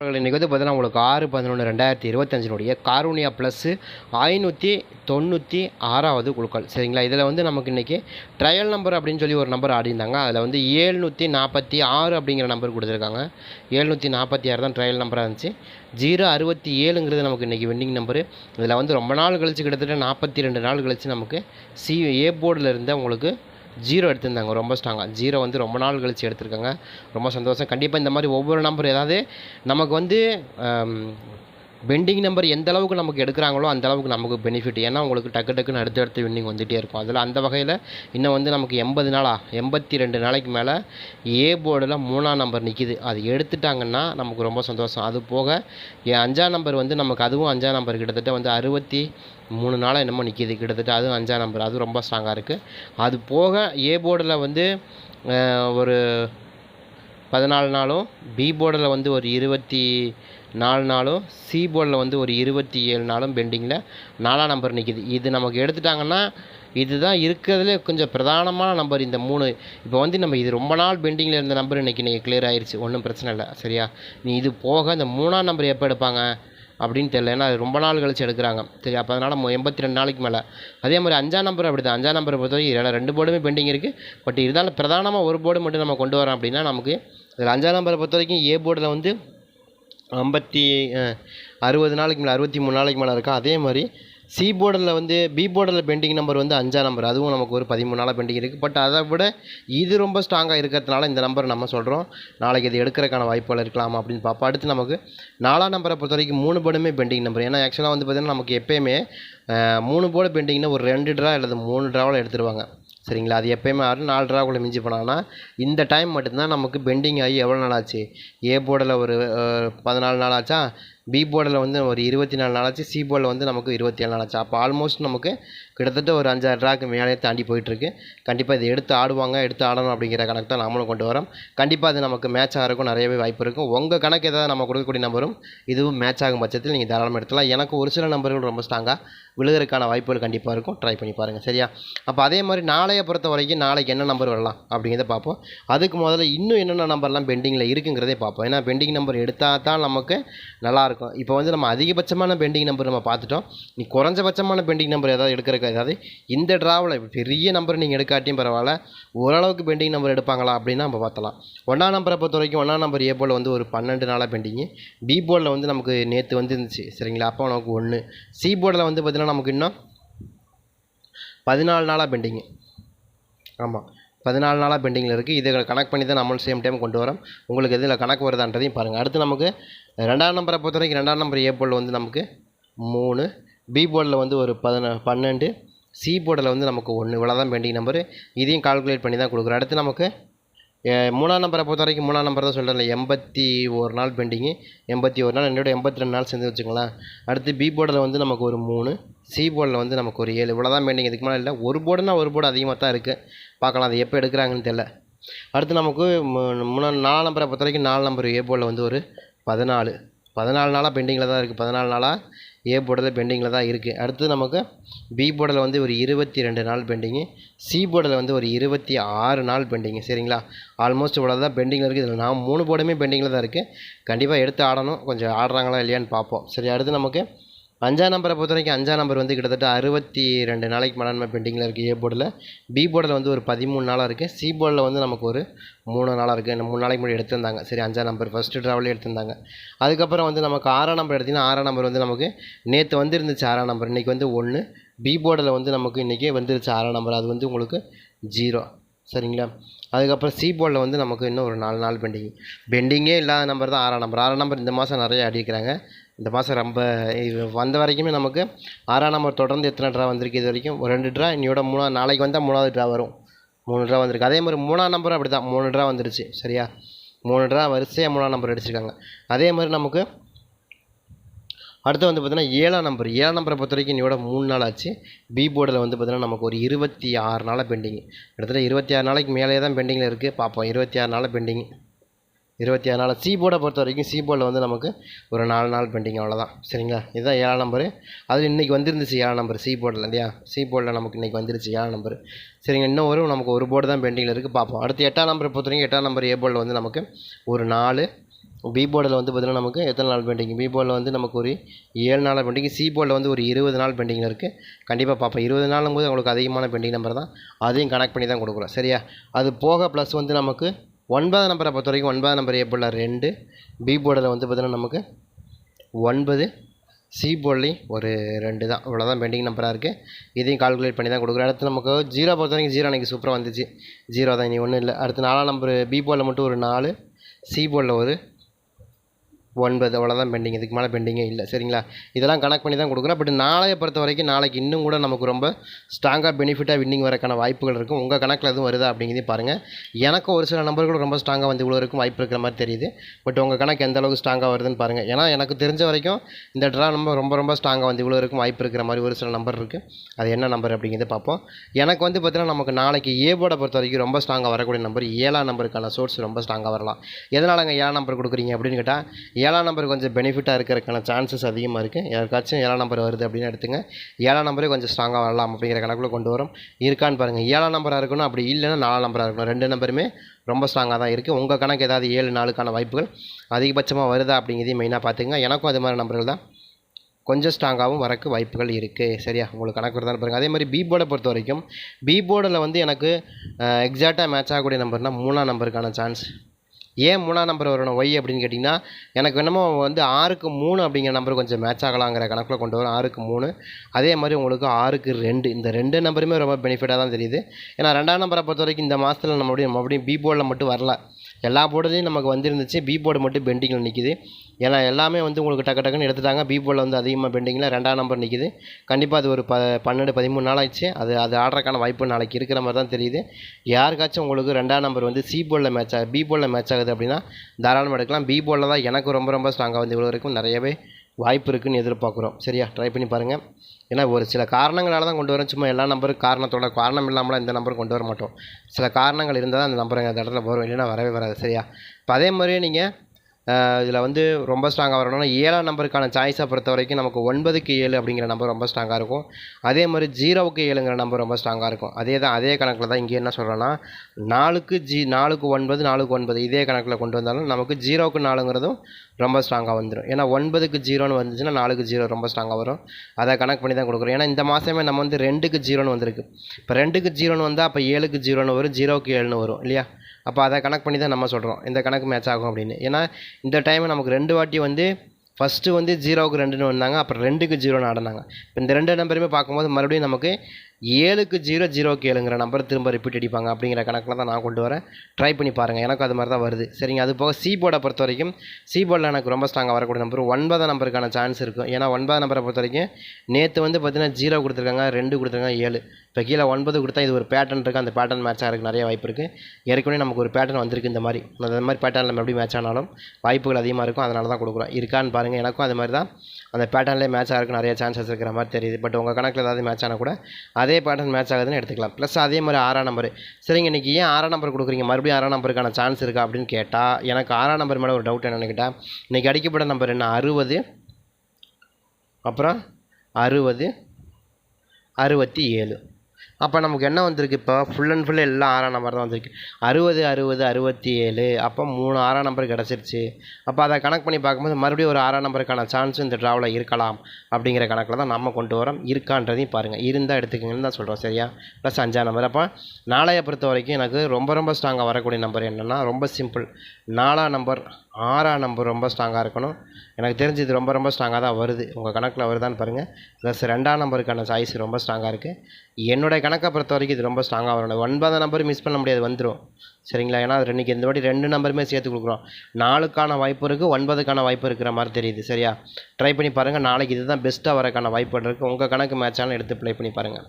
இன்றைக்கி வந்து பார்த்தீங்கன்னா உங்களுக்கு ஆறு பதினொன்று ரெண்டாயிரத்தி இருபத்தஞ்சினுடைய காரூனியா ப்ளஸ்ஸு ஐநூற்றி தொண்ணூற்றி ஆறாவது குழுக்கள். சரிங்களா? இதில் வந்து நமக்கு இன்றைக்கி ட்ரையல் நம்பர் அப்படின்னு சொல்லி ஒரு நம்பர் ஆடிருந்தாங்க அதில் வந்து ஏழ்நூற்றி நாற்பத்தி ஆறு அப்படிங்கிற நம்பர் கொடுத்துருக்காங்க. ஏழ்நூற்றி நாற்பத்தி ஆறு தான் ட்ரையல் நம்பராக இருந்துச்சு. ஜீரோ அறுபத்தி ஏழுங்கிறது நமக்கு இன்றைக்கி வெண்டிங் நம்பரு இதில் வந்து ரொம்ப நாள் கழித்து கிட்டத்தட்ட நாற்பத்தி ரெண்டு நாள் கழித்து நமக்கு சி ஏ போர்டில் இருந்த உங்களுக்கு ஜீரோ எடுத்திருந்தாங்க ரொம்ப ஸ்ட்ராங்காக ஜீரோ வந்து ரொம்ப நாள் கழிச்சு எடுத்திருக்காங்க. ரொம்ப சந்தோஷம். கண்டிப்பாக இந்த மாதிரி ஒவ்வொரு நம்பர் ஏதாவது நமக்கு வந்து பெண்டிங் நம்பர் எந்த அளவுக்கு நமக்கு எடுக்கிறாங்களோ அந்த அளவுக்கு நமக்கு பெனிஃபிட் ஏன்னா உங்களுக்கு டக்கு டக்குன்னு அடுத்தடுத்து வின்னிங் வந்துகிட்டே இருக்கும். அதில் அந்த வகையில் இன்னும் வந்து நமக்கு எண்பது நாளா எண்பத்தி ரெண்டு நாளைக்கு மேலே ஏ போர்டில் மூணாம் நம்பர் நிற்கிது அது எடுத்துட்டாங்கன்னா நமக்கு ரொம்ப சந்தோஷம். அது போக என் அஞ்சாம் நம்பர் வந்து நமக்கு அதுவும் அஞ்சாம் நம்பர் கிட்டத்தட்ட வந்து அறுபத்தி மூணு நாளாக என்னமோ நிற்கிது கிட்டத்தட்ட அதுவும் அஞ்சாம் நம்பர் அதுவும் ரொம்ப ஸ்ட்ராங்காக இருக்குது அது போக ஏ போர்டில் வந்து ஒரு பதினாலு நாளும் பி போர்டில் வந்து ஒரு இருபத்தி நாலு நாளும் சி போர்டில் வந்து ஒரு இருபத்தி ஏழு நாளும் பெண்டிங்கில் நாலாம் நம்பர் நிற்கிது இது நமக்கு எடுத்துட்டாங்கன்னா இதுதான் இருக்கிறதுலே கொஞ்சம் பிரதானமான நம்பர் இந்த மூணு. இப்போ வந்து நம்ம இது ரொம்ப நாள் பெண்டிங்கில் இருந்த நம்பர் இன்றைக்கி நீங்கள் கிளியர் ஆயிடுச்சு ஒன்றும் பிரச்சனை இல்லை. சரியா? நீ இது போக இந்த மூணாம் நம்பர் எப்போ எடுப்பாங்க அப்படின்னு தெரியல. ஏன்னா அது ரொம்ப நாள் கழிச்சு எடுக்கிறாங்க. சரி அப்போ அதனால் எண்பத்தி ரெண்டு நாளைக்கு மேலே. அதே மாதிரி அஞ்சாம் நம்பர் அப்படி தான் அஞ்சாம் நம்பரை பொறுத்தவரைக்கும் இதில் ரெண்டு போர்டுமே பெண்டிங் இருக்குது பட் இருந்தாலும் பிரதானமாக ஒரு போர்டு மட்டும் நம்ம கொண்டு வரோம் அப்படின்னா நமக்கு இதில் அஞ்சாம் நம்பரை பொறுத்த வரைக்கும் ஏ போர்டில் வந்து ஐம்பத்தி அறுபது நாளைக்கு மேலே அறுபத்தி மூணு நாளைக்கு மேலே இருக்கும் அதே மாதிரி சி போர்டில் வந்து பி போர்டில் பெண்டிங் நம்பர் வந்து அஞ்சாம் நம்பர் அதுவும் நமக்கு ஒரு பதிமூணு நாளாக பெண்டிங் இருக்குது பட் அதை விட இது ரொம்ப ஸ்ட்ராங்காக இருக்கிறதுனால இந்த நம்பர் நம்ம சொல்கிறோம் நாளைக்கு இது எடுக்கிறதுக்கான வாய்ப்புகள் இருக்கலாம் அப்படின்னு பார்ப்போம். அடுத்து நமக்கு நாலாம் நம்பரை பொறுத்த வரைக்கும் மூணு போர்டுமே பெண்டிங் நம்பர் ஏன்னா ஆக்சுவலாக வந்து பார்த்திங்கன்னா நமக்கு எப்போயுமே மூணு போர்டு பெண்டிங்னா ஒரு ரெண்டு ட்ரா அல்லது மூணு ட்ராவில் எடுத்துருவாங்க. சரிங்களா? அது எப்போயுமே ஆறு நாலு ட்ராக்குள்ளே மிஞ்சி போனாங்கன்னா இந்த டைம் மட்டும்தான் நமக்கு பெண்டிங் ஆகி எவ்வளோ நாள் ஆச்சு? ஏ போர்டில் ஒரு பதினாலு நாள் ஆச்சா? பி போர்டில் வந்து ஒரு இருபத்தி நாலு நாள் ஆச்சு சி போர்டில் வந்து நமக்கு இருபத்தி ஏழு நாள் ஆச்சு அப்போ ஆல்மோஸ்ட் நமக்கு கிட்டத்தட்ட ஒரு அஞ்சாறு ட்ராக்கு மேலே தாண்டி போயிட்டுருக்கு. கண்டிப்பாக இது எடுத்து ஆடுவாங்க எடுத்து ஆடணும் அப்படிங்கிற கணக்கு தான் நாமளும் கொண்டு வரோம். கண்டிப்பாக அது நமக்கு மேட்ச் ஆகிறக்கும் நிறையவே வாய்ப்பு இருக்கும். உங்கள் கணக்கு ஏதாவது நம்ம கொடுக்கக்கூடிய நம்பரும் இதுவும் மேட்ச் ஆகும் பட்சத்தில் நீங்கள் தாராளமாக எடுத்துலாம் எனக்கு ஒரு சில நம்பர்கள் ரொம்ப ஸ்ட்ராங்காக விழுகிறதுக்கான வாய்ப்புகள் கண்டிப்பாக இருக்கும். ட்ரை பண்ணி பாருங்கள் சரியா? அப்போ அதே மாதிரி நாளைய பொறுத்த வரைக்கும் நாளைக்கு என்ன நம்பர் வரலாம் அப்படிங்கிறத பார்ப்போம். அதுக்கு முதல்ல இன்னும் என்னென்ன நம்பர்லாம் பெண்டிங்கில் இருக்குங்கிறதே பார்ப்போம். ஏன்னா பெண்டிங் நம்பர் எடுத்தால் தான் நமக்கு நல்லாயிருக்கும் இப்போ வந்து நம்ம அதிகபட்சமான பெண்டிங் நம்பர் நம்ம பார்த்துட்டோம். நீ குறைஞ்சபட்சமான பெண்டிங் நம்பர் ஏதாவது எடுக்கிறக்கு ஏதாவது இந்த ட்ராவில் பெரிய நம்பர் நீங்கள் எடுக்காட்டியும் பரவாயில்ல. ஓரளவுக்கு பெண்டிங் நம்பர் எடுப்பாங்களா அப்படின்னா நம்ம பார்த்தலாம் ஒன்றாம் நம்பரை பொறுத்த வரைக்கும் ஒன்றாம் நம்பர் ஏ போல் வந்து ஒரு பன்னெண்டு நாளாக பெண்டிங்கு பி போர்டில் வந்து நமக்கு நேற்று வந்துருந்துச்சு சரிங்களா? அப்போ நமக்கு ஒன்று சி போர்டில் வந்து பார்த்திங்கன்னா நமக்கு இன்னும் பதினாலு நாளாக பெண்டிங்கு ஆமாம் பதினாலு நாளாக பெண்டிங்கில் இருக்குது இதை கனெக்ட் பண்ணி தான் நம்மளும் சேம் டைம் கொண்டு வரோம். உங்களுக்கு எதில் கணக்கு வருதான்றதையும் பாருங்கள் அடுத்து நமக்கு ரெண்டாம் நம்பரை பொறுத்த வரைக்கும் ரெண்டாம் நம்பர் ஏ போர்டில் வந்து நமக்கு மூணு பி போர்டில் வந்து ஒரு பதின பன்னெண்டு சி போர்டில் வந்து நமக்கு ஒன்று இவ்வளோ தான் பெண்டிங் நம்பரு இதையும் கால்குலேட் பண்ணி தான் கொடுக்குறோம். அடுத்து நமக்கு மூணாம் நம்பரை பொறுத்த வரைக்கும் மூணாம் நம்பர் தான் சொல்கிறேன்ல எண்பத்தி ஒரு நாள் பெண்டிங்கு எண்பத்தி ஒரு நாள் என்னோட எண்பத்தி ரெண்டு நாள் சேர்ந்து வச்சுக்கலாம் அடுத்து பி போர்டில் வந்து நமக்கு ஒரு மூணு சி போர்டில் வந்து நமக்கு ஒரு ஏழு இவ்வளோ தான் பெண்டிங் இதுக்கு மேலே இல்லை. ஒரு போர்டுனா ஒரு போர்டு அதிகமாக தான் இருக்குது பார்க்கலாம் அது எப்போ எடுக்கிறாங்கன்னு தெரில அடுத்து நமக்கு மூ- நாலு நம்பரை பொறுத்த வரைக்கும் நாலு நம்பர் ஏ போர்டில் வந்து ஒரு பதினாலு. பதினாலு நாளாக பெண்டிங்கில் தான் இருக்குது பதினாலு நாளாக ஏ போர்டில் பெண்டிங்கில் தான் இருக்குது அடுத்து நமக்கு பி போர்டில் வந்து ஒரு இருபத்தி ரெண்டு நாள் பெண்டிங்கு சி போர்டில் வந்து ஒரு இருபத்தி ஆறு நாள் பெண்டிங்கு சரிங்களா? ஆல்மோஸ்ட் இவ்வளோ தான் பெண்டிங்கில் இருக்குது இதில் நான் மூணு போர்டுமே பெண்டிங்கில் தான் இருக்குது கண்டிப்பாக எடுத்து ஆடணும். கொஞ்சம் ஆடுறாங்களா இல்லையான்னு பார்ப்போம். சரி அடுத்து நமக்கு அஞ்சாம் நம்பரை பொறுத்த வரைக்கும் அஞ்சாம் நம்பர் வந்து கிட்டத்தட்ட அறுபத்தி ரெண்டு நாளைக்கு மேலே பெண்டிங்கில் இருக்குது ஏ போர்டில் பி போர்டில் வந்து ஒரு பதிமூணு நாளாக இருக்குது சி போர்டில் வந்து நமக்கு ஒரு மூணு நாளாக இருக்குது இந்த மூணு நாளைக்கு முன்னாடி எடுத்திருந்தாங்க. சரி அஞ்சாம் நம்பர் ஃபஸ்ட்டு ட்ராவலே எடுத்திருந்தாங்க. அதுக்கப்புறம் வந்து நமக்கு ஆறாம் நம்பர் எடுத்திங்கன்னா ஆறாம் நம்பர் வந்து நமக்கு நேற்று வந்துருந்துச்சு ஆறாம் நம்பர் இன்றைக்கி வந்து ஒன்று பி போர்டில் வந்து நமக்கு இன்றைக்கே வந்துருச்சு ஆறாம் நம்பர் அது வந்து உங்களுக்கு ஜீரோ சரிங்களா? அதுக்கப்புறம் சி போர்டில் வந்து நமக்கு இன்னும் ஒரு நாலு நாள் பெண்டிங் பெண்டிங்கே இல்லாத நம்பர் தான் ஆறாம் நம்பர் ஆறாம் நம்பர் இந்த மாதம் நிறைய அடிக்கிறாங்க. இந்த மாதம் ரொம்ப இது வந்த வரைக்குமே நமக்கு ஆறாம் நம்பர் தொடர்ந்து எத்தனை ட்ரா வந்திருக்கு இது வரைக்கும்? ஒரு ரெண்டு ட்ரா இன்னையோட மூணா நாளைக்கு வந்தால் மூணாவது ட்ரா வரும். மூணு ட்ரா வந்திருக்கு. அதே மாதிரி மூணாம் நம்பரும் அப்படி தான் மூணு ட்ரா வந்துருச்சு. சரியா? மூணு ட்ரா வரிசையாக மூணாம் நம்பர் அடிச்சிருக்காங்க. அதே மாதிரி நமக்கு அடுத்து வந்து பார்த்தீங்கன்னா ஏழாம் நம்பர் ஏழாம் நம்பரை பொறுத்த வரைக்கும் இன்னையோட மூணு நாள் ஆச்சு. பி போர்டில் வந்து பார்த்தீங்கன்னா நமக்கு ஒரு இருபத்தி ஆறு நாளாக பெண்டிங் கிட்டத்தட்ட இருபத்தி ஆறு நாளைக்கு மேலே தான் பெண்டிங்கில் இருக்குது பார்ப்போம் இருபத்தி ஆறு நாளாக பெண்டிங் இருபத்தி ஆறு நாள். சி போர்டை பொறுத்த வரைக்கும் சி போர்டில் வந்து நமக்கு ஒரு நாலு நாள் பெண்டிங் அவ்வளோதான் சரிங்களா? இதுதான் ஏழாம் நம்பரு அது இன்றைக்கி வந்துருந்துச்சு ஏழாம் நம்பர் சி போர்டில் இல்லையா? சி போர்டில் நமக்கு இன்றைக்கி வந்துருச்சு ஏழாம் நம்பர் சரிங்க இன்னும் ஒரு நமக்கு ஒரு போர்டு தான் பெண்டிங்கில் இருக்குது பார்ப்போம். அடுத்து எட்டாம் நம்பரை பொறுத்த வரைக்கும் எட்டாம் நம்பர் ஏ போர்டில் வந்து நமக்கு ஒரு நாலு. பி போர்டில் வந்து பார்த்திங்கன்னா நமக்கு எத்தனை நாள் பெண்டிங் பி போர்டில் வந்து நமக்கு ஒரு ஏழு நாள் பெண்டிங் சி போர்டில் வந்து ஒரு இருபது நாள் பெண்டிங்கில் இருக்குது கண்டிப்பாக பார்ப்போம். இருபது நாளும் போது உங்களுக்கு அதிகமான பெண்டிங் நம்பர் தான். அதையும் கனெக்ட் பண்ணி தான் கொடுக்குறோம். சரியா? அது போக ப்ளஸ் வந்து நமக்கு ஒன்பதாம் நம்பரை பொறுத்த வரைக்கும் ஒன்பதாம் நம்பர் ஏ போர்டில் ரெண்டு பி போர்டில் வந்து பார்த்திங்கன்னா நமக்கு ஒன்பது சி போர்ட்லேயும் ஒரு ரெண்டு தான். இவ்வளோதான் பெண்டிங் நம்பராக இருக்குது இதையும் கால்குலேட் பண்ணி தான் கொடுக்குறோம். அடுத்து நமக்கு ஜீரோ பொறுத்த வரைக்கும் ஜீரோ அன்றைக்கி சூப்பராக வந்துச்சு. ஜீரோ தான் இனி ஒன்றும் இல்லை. அடுத்து நாலாம் நம்பர் பி போர்டில் மட்டும் ஒரு நாலு சி போர்டில் ஒரு ஒன்பது அவ்வளோதான் பெண்டிங் இதுக்கு மேலே பெண்டிங்கே இல்லை. சரிங்களா? இதெல்லாம் கனெக்ட் பண்ணி தான் கொடுக்குறோம் பட் நாளைய பொறுத்த வரைக்கும் நாளைக்கு இன்னும் கூட நமக்கு ரொம்ப ஸ்ட்ராங்காக பெனிஃபிட்டாக வின்னிங் வரக்கான வாய்ப்புகள் இருக்கும். உங்கள் கணக்கில் எதுவும் வருதா அப்படிங்கிறதையும் பாருங்கள் எனக்கும் ஒரு சில நம்பர்கள் ரொம்ப ஸ்ட்ராங்காக வந்து இவ்வளோ இருக்கும் வாய்ப்பு இருக்கிற மாதிரி தெரியுது. பட் உங்கள் கணக்கு எந்த அளவுக்கு ஸ்ட்ராங்காக வருதுன்னு பாருங்கள் ஏன்னா எனக்கு தெரிஞ்ச வரைக்கும் இந்த ட்ரா நம்பர் ரொம்ப ரொம்ப ஸ்ட்ராங்காக வந்து இவ்வளோ இருக்கும் வாய்ப்பு இருக்கிற மாதிரி ஒரு சில நம்பர் இருக்குது அது என்ன நம்பர் அப்படிங்கிறத பார்ப்போம். எனக்கு வந்து பார்த்தீங்கன்னா நமக்கு நாளைக்கு ஏபோட பொறுத்த வரைக்கும் ரொம்ப ஸ்ட்ராங்காக வரக்கூடிய நம்பர் ஏழாம் நம்பருக்கான சோர்ஸ் ரொம்ப ஸ்ட்ராங்காக வரலாம். எதனாலங்க ஏழாம் நம்பர் கொடுக்குறீங்க அப்படின்னு கேட்டால் ஏழாம் நம்பர் கொஞ்சம் பெனிஃபிட்டாக இருக்கிறதுக்கான சான்சஸ் அதிகமாக இருக்குது யாருக்காச்சும் ஏழாம் நம்பர் வருது அப்படின்னு எடுத்துங்க. ஏழாம் நம்பரே கொஞ்சம் ஸ்ட்ராங்காக வரலாம் அப்படிங்கிற கணக்கில் கொண்டு வரும். இருக்கான்னு பாருங்கள் ஏழாம் நம்பராக இருக்கணும் அப்படி இல்லைன்னா நாலாம் நம்பராக இருக்கணும். ரெண்டு நம்பருமே ரொம்ப ஸ்ட்ராங்காக தான் இருக்குது உங்கள் கணக்கு ஏதாவது ஏழு நாளுக்கான வாய்ப்புகள் அதிகபட்சமாக வருதா அப்படிங்கிறதையும் மெயினாக பார்த்துங்க. எனக்கும் அது மாதிரி நம்பர்கள் தான். கொஞ்சம் ஸ்ட்ராங்காகவும் வரக்கு வாய்ப்புகள் இருக்குது சரியா? உங்களுக்கு கணக்கு இருந்தாலும் பாருங்கள் அதே மாதிரி பி போர்டை பொறுத்த வரைக்கும் பி போர்டில் வந்து எனக்கு எக்ஸாக்டாக மேட்ச் ஆகக்கூடிய நம்பர்னால் மூணாம் நம்பருக்கான சான்ஸ் ஏன் மூணாம் நம்பர் வரணும்? ஒய் அப்படின்னு கேட்டிங்கன்னா எனக்கு என்னமோ வந்து ஆறுக்கு மூணு அப்படிங்கிற நம்பர் கொஞ்சம் மேட்ச் ஆகலாங்கிற கணக்கில் கொண்டு வரும். ஆறுக்கு மூணு. அதே மாதிரி உங்களுக்கு ஆறுக்கு ரெண்டு. இந்த ரெண்டு நம்பருமே ரொம்ப பெனிஃபிட்டாக தான் தெரியுது. ஏன்னா ரெண்டாம் நம்பரை பொறுத்த வரைக்கும் இந்த மாதத்தில் அப்படியே மறுபடியும் பி போர்டில் மட்டும் வரல. எல்லா போர்டுலேயும் நமக்கு வந்துருந்துச்சு. பி போர்டு மட்டும் பெண்டிங்கில் நிற்கிது ஏன்னா எல்லாமே வந்து உங்களுக்கு டக்கு டக்குன்னு எடுத்துட்டாங்க. பி போர்டில் வந்து அதிகமாக பெண்டிங்கில் ரெண்டாம் நம்பர் நிற்கிது கண்டிப்பாக அது ஒரு ப பன்னெண்டு பதிமூணு நாள் ஆயிடுச்சு. அது அது ஆடுறக்கான வாய்ப்பு நாளைக்கு இருக்கிற மாதிரி தான் தெரியுது. யாருக்காச்சும் உங்களுக்கு ரெண்டாம் நம்பர் வந்து சி போர்டில் மேட்ச் ஆகுது பி போர்டில் மேட்ச் ஆகுது அப்படின்னா தாராளமாக எடுக்கலாம். பி போர்டில் தான் எனக்கு ரொம்ப ரொம்ப ஸ்ட்ராங்காக வந்து இவ்வளோ வரைக்கும் நிறையவே வாய்ப்பு இருக்குதுன்னு எதிர்பார்க்குறோம். சரியா? ட்ரை பண்ணி பாருங்கள் ஏன்னா ஒரு சில காரணங்களால் தான் கொண்டு வரோம் சும்மா எல்லா நம்பரும் காரணத்தோட காரணம் இல்லாமலாம் இந்த நம்பரும் கொண்டு வர மாட்டோம். சில காரணங்கள் இருந்தால் தான் அந்த நம்பர் அந்த இடத்துல வரும் இல்லைன்னா வரவே வராது. சரியா? இப்போ அதே மாதிரியே நீங்கள் இதில் வந்து ரொம்ப ஸ்ட்ராங்காக வரணும்னா ஏழாம் நம்பருக்கான சாய்ஸை பொறுத்த வரைக்கும் நமக்கு ஒன்பதுக்கு ஏழு அப்படிங்கிற நம்பர் ரொம்ப ஸ்ட்ராங்காக இருக்கும். அதே மாதிரி ஜீரோவுக்கு ஏழுங்கிற நம்பர் ரொம்ப ஸ்ட்ராங்காக இருக்கும். அதே தான் அதே கணக்கில் தான் இங்கே என்ன சொல்கிறேன்னா நாலுக்கு ஜி நாலுக்கு ஒன்பது நாலுக்கு ஒன்பது இதே கணக்கில் கொண்டு வந்தாலும் நமக்கு ஜீரோவுக்கு நாலுங்கிறதும் ரொம்ப ஸ்ட்ராங்காக வந்துடும் ஏன்னா ஒன்பதுக்கு ஜீரோன்னு வந்துச்சுன்னா நாலுக்கு ஜீரோ ரொம்ப ஸ்ட்ராங்காக வரும். அதை கணக்கு பண்ணி தான் கொடுக்குறோம். ஏன்னா இந்த மாதமே நம்ம வந்து ரெண்டுக்கு ஜீரோன்னு வந்திருக்கு. இப்போ ரெண்டுக்கு ஜீரோன்னு வந்தால் அப்போ ஏழுக்கு ஜீரோன்னு வரும் ஜீரோவுக்கு ஏழுன்னு வரும் இல்லையா? அப்போ அதை கணக்கு பண்ணி தான் நம்ம சொல்கிறோம் இந்த கணக்கு மேட்ச் ஆகும் அப்படின்னு. ஏன்னா இந்த டைம் நமக்கு ரெண்டு வாட்டி வந்து ஃபஸ்ட்டு வந்து ஜீரோவுக்கு ரெண்டுன்னு வந்தாங்க அப்புறம் ரெண்டுக்கு ஜீரோன்னு ஆடினாங்க. இப்போ இந்த ரெண்டு நம்பருமே பார்க்கும்போது மறுபடியும் நமக்கு ஏழுக்கு ஜீரோ ஜீரோக்கு ஏழுங்கிற நம்பர் திரும்ப ரிப்பீட் அடிப்பாங்க அப்படிங்கிற கணக்கில் தான் நான் கொண்டு வரேன். ட்ரை பண்ணி பாருங்கள் எனக்கு அது மாதிரி தான் வருது. சரிங்க அது போக சி போர்டை பொறுத்த வரைக்கும் சி போர்டில் எனக்கு ரொம்ப ஸ்ட்ராங்காக வரக்கூடிய நம்பர் ஒன்பதாம் நம்பருக்கான சான்ஸ் இருக்கும் ஏன்னா ஒன்பதாம் நம்பரை பொறுத்த வரைக்கும் நேற்று வந்து பார்த்தீங்கன்னா ஜீரோ கொடுத்துருக்காங்க ரெண்டு கொடுத்துருக்காங்க ஏழு. இப்போ கீழே ஒன்பது கொடுத்தா இது ஒரு பேட்டர்ன் இருக்குது அந்த பேட்டர்ன் மேட்ச் ஆகிறதுக்கு நிறைய வாய்ப்பு இருக்குது ஏற்கனவே நமக்கு ஒரு பேட்டர்ன் வந்திருக்கு இந்த மாதிரி. அந்த மாதிரி பேட்டர்னில் நம்ம எப்படி மேட்ச் ஆனாலும் வாய்ப்புகள் அதிகமாக இருக்கும். அதனால தான் கொடுக்குறோம். இருக்கான்னு பாருங்கள் எனக்கும் அது மாதிரி தான். அந்த பேட்டர்ன்லேயே மேட்ச் ஆகிறதுக்கு நிறைய சான்சஸ் இருக்கிற மாதிரி தெரியுது. பட் உங்கள் கணக்கில் ஏதாவது மேட்ச் ஆனால் கூட அதே பேட்டர்ன் மேட்ச் ஆகுதுன்னு எடுத்துக்கலாம். ப்ளஸ் அதே மாதிரி ஆறாம் நம்பர் சரிங்க இன்றைக்கி ஏன் ஆறாம் நம்பர் கொடுக்குறீங்க? மறுபடியும் ஆறாம் நம்பருக்கான சான்ஸ் இருக்கா அப்படின்னு கேட்டால் எனக்கு ஆறாம் நம்பர் மேலே ஒரு டவுட் என்னென்னு கேட்டால் இன்றைக்கி அடிக்கப்பட்ட நம்பர் என்ன? அறுபது அப்புறம் அறுபது அறுபத்தி ஏழு. அப்போ நமக்கு என்ன வந்திருக்கு இப்போ? ஃபுல் அண்ட் ஃபுல் எல்லாம் ஆறாம் நம்பர் தான் வந்திருக்கு. அறுபது அறுபது அறுபத்தி ஏழு அப்போ மூணு ஆறாம் நம்பர் கிடச்சிருச்சு. அப்போ அதை கணக்கு பண்ணி பார்க்கும்போது மறுபடியும் ஒரு ஆறாம் நம்பருக்கான சான்ஸும் இந்த ட்ராவில் இருக்கலாம் அப்படிங்கிற கணக்கில் தான் நம்ம கொண்டு வரோம். இருக்கான்றதையும் பாருங்கள் இருந்தால் எடுத்துக்கங்கன்னு தான் சொல்கிறோம் சரியா? ப்ளஸ் அஞ்சாம் நம்பர் அப்போ நாளைய பொறுத்த வரைக்கும் எனக்கு ரொம்ப ரொம்ப ஸ்ட்ராங்காக வரக்கூடிய நம்பர் என்னென்னா ரொம்ப சிம்பிள் நாலாம் நம்பர் ஆறாம் நம்பர் ரொம்ப ஸ்ட்ராங்காக இருக்கணும். எனக்கு தெரிஞ்சு இது ரொம்ப ரொம்ப ஸ்ட்ராங்காக தான் வருது. உங்கள் கணக்கில் வருதான்னு பாருங்கள் ப்ளஸ் ரெண்டாம் நம்பருக்கான சாய்ஸ் ரொம்ப ஸ்ட்ராங்காக இருக்குது என்னுடைய கணக்கை பொறுத்த வரைக்கும் இது ரொம்ப ஸ்ட்ராங்காக வரணும் ஒன்பதாம் நம்பர் மிஸ் பண்ண முடியாது வந்துடும் சரிங்களா? ஏன்னா அது இன்றைக்கி இந்த வாட்டி ரெண்டு நம்பருமே சேர்த்து கொடுக்குறோம். நாலுக்கான வாய்ப்பு இருக்குது ஒன்பதுக்கான வாய்ப்பு இருக்கிற மாதிரி தெரியுது. சரியா? ட்ரை பண்ணி பாருங்கள் நாளைக்கு இதுதான் பெஸ்ட்டாக வரக்கான வாய்ப்பு இருக்குது உங்கள் கணக்கு மேட்சாலும் எடுத்து ப்ளே பண்ணி பாருங்கள்